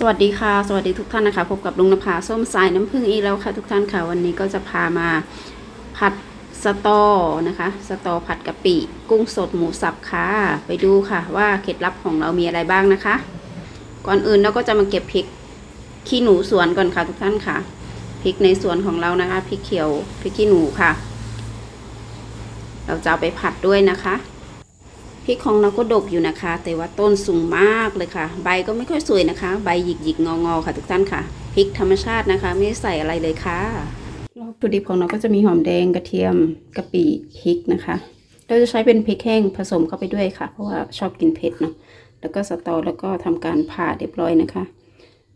สวัสดีค่ะ สวัสดีทุกท่านนะคะ พบกับลุงนภาส้มสายน้ำผึ้งอีกแล้วค่ะ ทุกท่านค่ะ วันนี้ก็จะพามาผัดสตอนะคะ สตอผัดกะปิ กุ้งสดหมูสับค่ะ ไปดูค่ะว่าเคล็ดลับของเรามีอะไรบ้างนะคะ ก่อนอื่นเราก็จะมาเก็บพริกขี้หนูสวนก่อนค่ะ ทุกท่านค่ะ พริกในสวนของเรานะคะ พริกเขียว พริกขี้หนูค่ะ เราจะเอาไปผัดด้วยนะคะ พริกของเราก็ดกอยู่นะคะ แต่ว่าต้นสูงมากเลยค่ะ ใบก็ไม่ค่อยสวยนะคะ ใบหยิกหยิกงองอค่ะทุกท่านค่ะพริกธรรมชาตินะคะ ไม่ได้ใส่อะไรเลยค่ะวัตถุดิบของเราก็จะมีหอมแดงกระเทียมกะปิพริกนะคะเราจะใช้เป็นพริกแห้งผสมเข้าไปด้วยค่ะ เพราะว่าชอบกินเผ็ดเนาะแล้วก็สตอแล้วก็ทำการผ่าเรียบร้อยนะคะ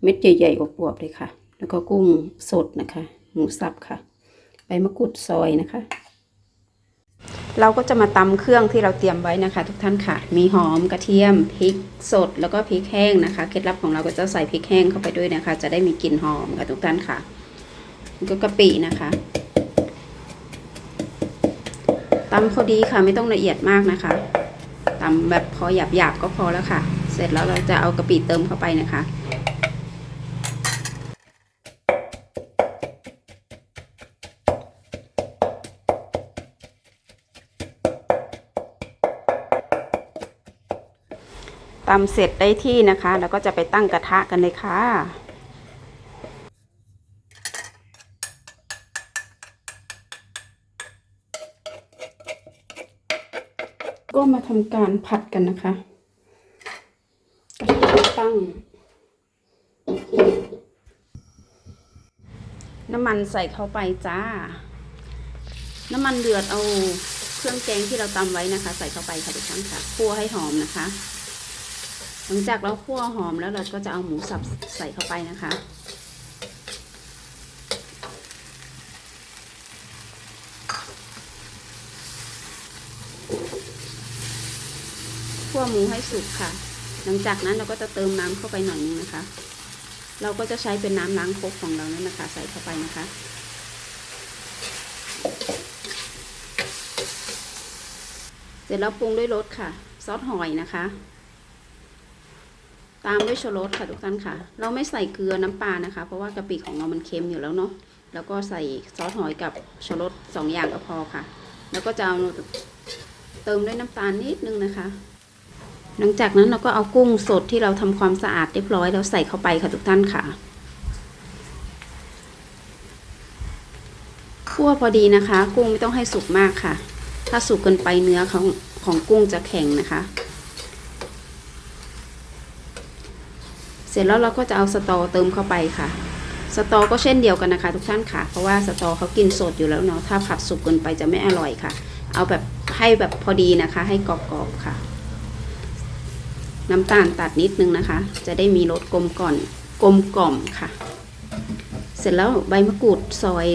เม็ดใหญ่ๆอบวบเลยค่ะ แล้วก็กุ้งสดนะคะ หมูสับค่ะ ใบมะกรูดซอยนะคะ เราก็จะมาตำเครื่องที่เราเตรียมไว้นะคะ ทุกท่านค่ะ มีหอมกระเทียมพริกสดแล้วก็พริกแห้งนะคะ เคล็ดลับของเราก็จะใส่พริกแห้งเข้าไปด้วยนะคะ จะได้มีกลิ่นหอมค่ะทุกท่านค่ะก็กะปินะคะตำพอดีค่ะไม่ต้องละเอียดมากนะคะตำแบบพอหยาบๆก็พอแล้วค่ะ เสร็จแล้วเราจะเอากะปิเติมเข้าไปนะคะ ตำเสร็จได้ที่นะคะ แล้วก็จะไปตั้งกระทะกันเลยค่ะก็มาทำการผัดกันนะคะกระทะตั้ง น้ำมันใส่เข้าไปจ้า น้ำมันเดือดเอาเครื่องแกงที่เราตำไว้นะคะ ใส่เข้าไปค่ะทุกท่านค่ะคั่วให้หอมนะคะ หลังจากเราคั่วหอมแล้วเราก็จะเอาหมูสับใส่เข้าไปนะคะ คั่วหมูให้สุกค่ะ หลังจากนั้นเราก็จะเติมน้ำเข้าไปหน่อยนึงนะคะ เราก็จะใช้เป็นน้ำล้างครกของเรานั่นนะคะ ใส่เข้าไปนะคะเสร็จแล้วปรุงด้วยรสค่ะ ซอสหอยนะคะ ตามด้วยชูรสค่ะทุกท่านค่ะ เราไม่ใส่เกลือน้ำปลานะคะ เพราะว่ากะปิของเรามันเค็มอยู่แล้วเนาะแล้วก็ใส่ซอสหอยกับชูรสสองอย่างก็พอค่ะ แล้วก็จะเอาเติมด้วยน้ำตาลนิดนึงนะคะ หลังจากนั้นเราก็เอากุ้งสดที่เราทำความสะอาดเรียบร้อยแล้วใส่เข้าไปค่ะทุกท่านค่ะคั่วพอดีนะคะ กุ้งไม่ต้องให้สุกมากค่ะ ถ้าสุกเกินไปเนื้อของของกุ้งจะแข็งนะคะ เสร็จแล้วเราก็จะเอาสตอเติมเข้าไปค่ะ สตอก็เช่นเดียวกันนะคะ ทุกท่านค่ะ เพราะว่าสตอเขากินสดอยู่แล้วเนาะ ถ้าผัดสุกเกินไปจะไม่อร่อยค่ะ เอาแบบให้แบบพอดีนะคะ ให้กรอบๆค่ะ น้ำตาลตัดนิดนึงนะคะ จะได้มีรสกลมก่อนกลมกล่อมค่ะ เสร็จแล้วใบมะกรูดซอย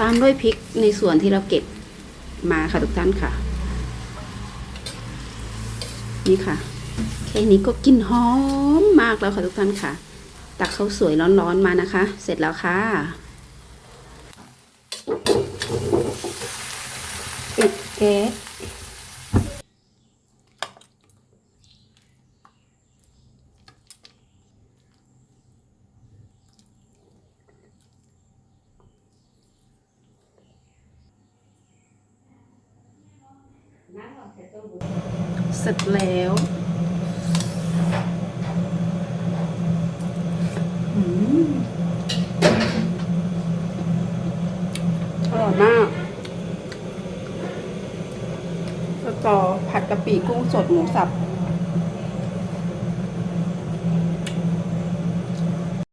ตามด้วยพริกในส่วนที่เราเก็บมาค่ะทุกท่านค่ะ นี่ค่ะ ค่นี้ก็กลิ่นหอมมากแล้วค่ะทุกท่านค่ะ ตักข้าวสวยร้อนๆมานะคะ เสร็จแล้วค่ะปิดแก๊สเสร็จแล้วอืม อร่อยมากสตอผัดกะปิกุ้งสดหมูสับ